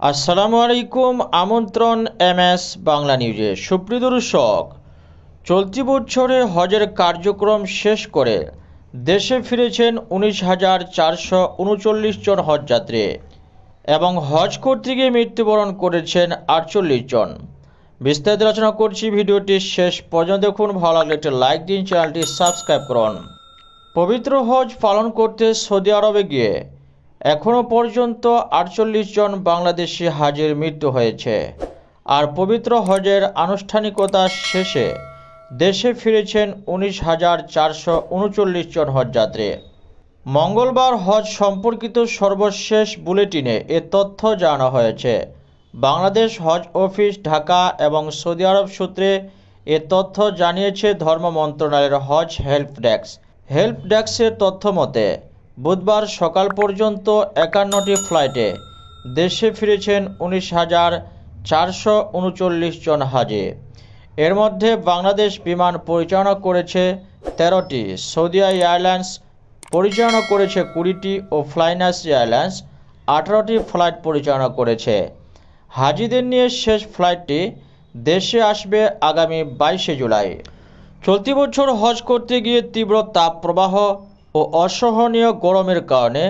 আসসালামু আলাইকুম, আমন্ত্রণ এম এস বাংলা নিউজে। সুপ্রিয় দর্শক, চলতি বছরে হজের কার্যক্রম শেষ করে দেশে ফিরেছেন উনিশ হাজার চারশো উনচল্লিশ জন হজযাত্রী এবং হজ করতে গিয়ে মৃত্যুবরণ করেছেন আটচল্লিশ জন। বিস্তারিত আলোচনা করছি ভিডিওটি শেষ পর্যন্ত দেখুন। ভালো লাগলে একটি লাইক দিন, চ্যানেলটি সাবস্ক্রাইব করুন। পবিত্র হজ পালন করতে সৌদি আরবে গিয়ে এখনও পর্যন্ত আটচল্লিশ জন বাংলাদেশি হাজির মৃত্যু হয়েছে। আর পবিত্র হজের আনুষ্ঠানিকতা শেষে দেশে ফিরেছেন উনিশ হাজার চারশো উনচল্লিশ জন হজযাত্রী। মঙ্গলবার হজ সম্পর্কিত সর্বশেষ বুলেটিনে এ তথ্য জানানো হয়েছে। বাংলাদেশ হজ অফিস ঢাকা এবং সৌদি আরব সূত্রে এ তথ্য জানিয়েছে ধর্ম মন্ত্রণালয়ের হজ হেল্প ডেস্ক। হেল্প ডেস্কের তথ্য মতে বুধবার সকাল পর্যন্ত একান্নটি ফ্লাইটে দেশে ফিরেছেন উনিশ হাজার চারশো উনচল্লিশ জন হাজি। এর মধ্যে বাংলাদেশ বিমান পরিচালনা করেছে তেরোটি, সৌদি এয়ারলাইন্স পরিচালনা করেছে কুড়িটি ও ফ্লাইনাস এয়ারলাইন্স আঠারোটি ফ্লাইট পরিচালনা করেছে। হাজিদের নিয়ে শেষ ফ্লাইটটি দেশে আসবে আগামী বাইশে জুলাই। চলতি বছর হজ করতে গিয়ে তীব্র তাপ প্রবাহ ও অসহনীয় গরমের কারণে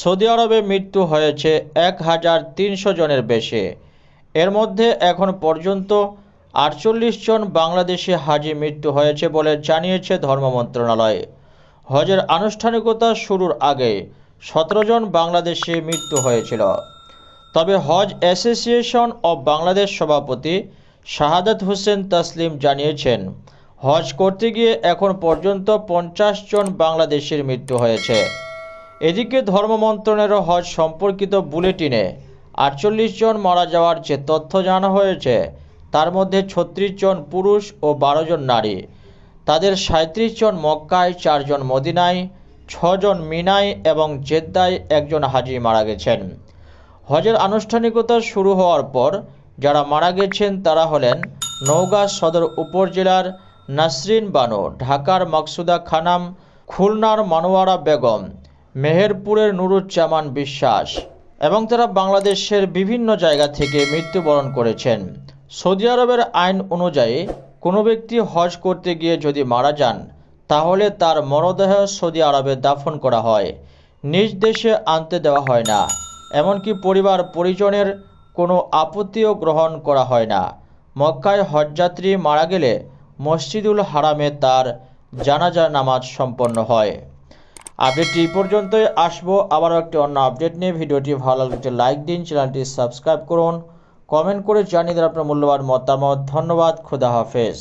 সৌদি আরবে মৃত্যু হয়েছে এক হাজার তিনশো জনের বেশি। এর মধ্যে এখন পর্যন্ত আটচল্লিশ জন বাংলাদেশি হাজি মৃত্যু হয়েছে বলে জানিয়েছে ধর্ম মন্ত্রণালয়। হজের আনুষ্ঠানিকতা শুরুর আগে সতেরো জন বাংলাদেশি মৃত্যু হয়েছিল। তবে হজ অ্যাসোসিয়েশন অব বাংলাদেশ সভাপতি শাহাদাত হোসেন তাসলিম জানিয়েছেন হজ করতে গিয়ে এখন পর্যন্ত পঞ্চাশ জন বাংলাদেশের মৃত্যু হয়েছে। এদিকে ধর্ম মন্ত্রণালয়ের হজ সম্পর্কিত বুলেটিনে আটচল্লিশ জন মারা যাওয়ার যে তথ্য জানা হয়েছে, তার মধ্যে ছত্রিশ জন পুরুষ ও বারো জন নারী। তাদের সাঁত্রিশ জন মক্কায় চারজন মদিনায় ছজন মিনায় এবং জেদ্দায় একজন হাজি মারা গেছেন। হজের আনুষ্ঠানিকতা শুরু হওয়ার পর যারা মারা গেছেন তারা হলেন নওগাঁ সদর উপজেলার নাসরিন বানু, ঢাকার মাকসুদা খানাম, খুলনার মানোয়ারা বেগম, মেহেরপুরের নুরুজ্জামান বিশ্বাস এবং তারা বাংলাদেশের বিভিন্ন জায়গা থেকে মৃত্যুবরণ করেছেন। সৌদি আরবের আইন অনুযায়ী, কোনো ব্যক্তি হজ করতে গিয়ে যদি মারা যান, তাহলে তার মরদেহ সৌদি আরবে দাফন করা হয়। নিজ দেশে আনতে দেওয়া হয় না, এমনকি পরিবার পরিজনের কোনো আপত্তিও গ্রহণ করা হয় না। মক্কায় হজযাত্রী মারা গেলে মসজিদুল হারামে তার জানাজা নামাজ সম্পন্ন হয়। আপডেটটি পর্যন্তই। আসব আবারও একটি অন্য আপডেট নিয়ে। ভিডিওটি ভালো লাগলে একটি লাইক দিন, চ্যানেলটি সাবস্ক্রাইব করুন। কমেন্ট করে জানিয়ে দেন আপনার মূল্যবান মতামত। ধন্যবাদ, খুদা হাফেজ।